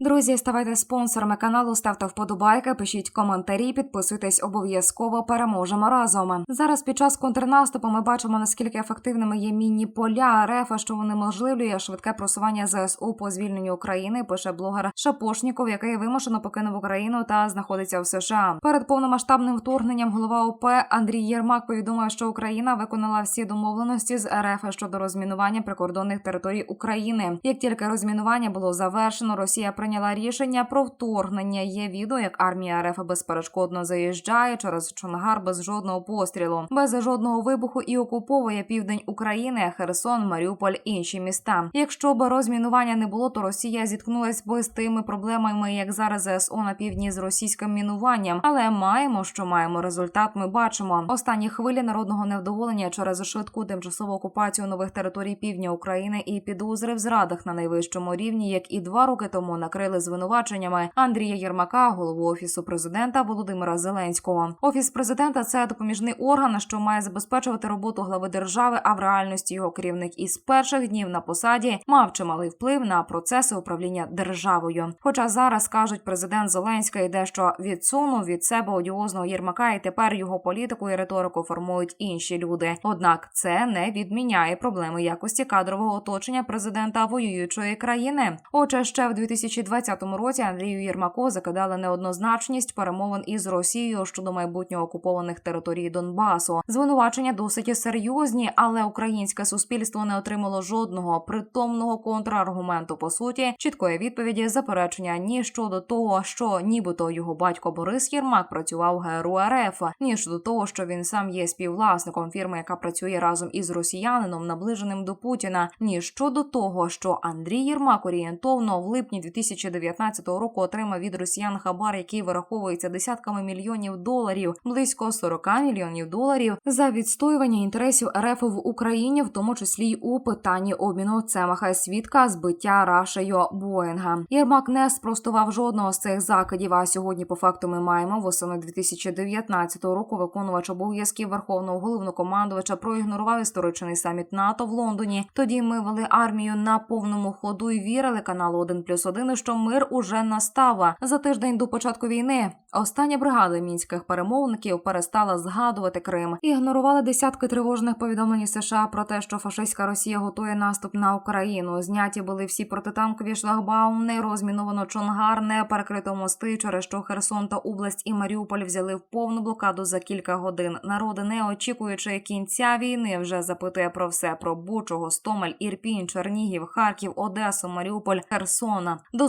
Друзі, ставайте спонсорами каналу, ставте вподобайки, пишіть коментарі, підписуйтесь обов'язково. Переможемо разом. Зараз під час контрнаступу ми бачимо наскільки ефективними є мінні поля РФ, що вони можливлює швидке просування ЗСУ по звільненню України. Пише блогер Шапошніков, який вимушено покинув Україну та знаходиться в США. Перед повномасштабним вторгненням голова ОП Андрій Єрмак повідомив, що Україна виконала всі домовленості з РФ щодо розмінування прикордонних територій України. Як тільки розмінування було завершено, Росія прийняла рішення про вторгнення. Є відео, як армія РФ безперешкодно заїжджає через Чонгар без жодного пострілу, без жодного вибуху і окуповує південь України, Херсон, Маріуполь, інші міста. Якщо б розмінування не було, то Росія зіткнулась би з тими проблемами, як зараз ЗСУ на півдні з російським мінуванням. Але маємо, що маємо результат. Ми бачимо останні хвилі народного невдоволення через швидку тимчасову окупацію нових територій півдня України і підозри в зрадах на найвищому рівні, як і два роки тому накрили звинуваченнями Андрія Єрмака, голову офісу президента Володимира Зеленського. Офіс президента це допоміжний орган, що має забезпечувати роботу глави держави. А в реальності його керівник із перших днів на посаді мав чималий вплив на процеси управління державою. Хоча зараз кажуть, президент Зеленський дещо відсунув від себе одіозного Єрмака, і тепер його політику і риторику формують інші люди. Однак це не відміняє проблеми якості кадрового оточення президента воюючої країни. Отже, ще в 2020 році Андрію Єрмаку закидали неоднозначність перемовин із Росією щодо майбутнього окупованих територій Донбасу. Звинувачення досить серйозні, але українське суспільство не отримало жодного притомного контраргументу. По суті, чіткої відповіді заперечення ні щодо того, що нібито його батько Борис Єрмак працював ГРУ РФ, ні щодо того, що він сам є співвласником фірми, яка працює разом із росіянином, наближеним до Путіна, ні щодо того, що Андрій Єрмак орієнтовно в липні 2019 року отримав від росіян хабар, який вираховується десятками мільйонів доларів, близько 40 мільйонів доларів за відстоювання інтересів РФ в Україні, в тому числі й у питанні обміну цемаха свідка збиття Рашею Боїнга. Єрмак не спростував жодного з цих закидів. А сьогодні, по факту, ми маємо восени 2019 року виконувач обов'язків верховного головнокомандувача проігнорував історичний саміт НАТО в Лондоні. Тоді ми вели армію на повному ходу і вірили каналу 1 плюс 1, що мир уже настав. За тиждень до початку війни остання бригада мінських перемовників перестала згадувати Крим. Ігнорували десятки тривожних повідомлень США про те, що фашистська Росія готує наступ на Україну. Зняті були всі протитанкові шлагбауми, розміновано Чонгар, не перекрито мости, через що Херсон та область і Маріуполь взяли в повну блокаду за кілька годин. Народи, не очікуючи кінця війни, вже запитує про все про Бучу, Гостомель, Ірпінь, Чернігів, Харків, Одесу, Маріуполь, Херсона. До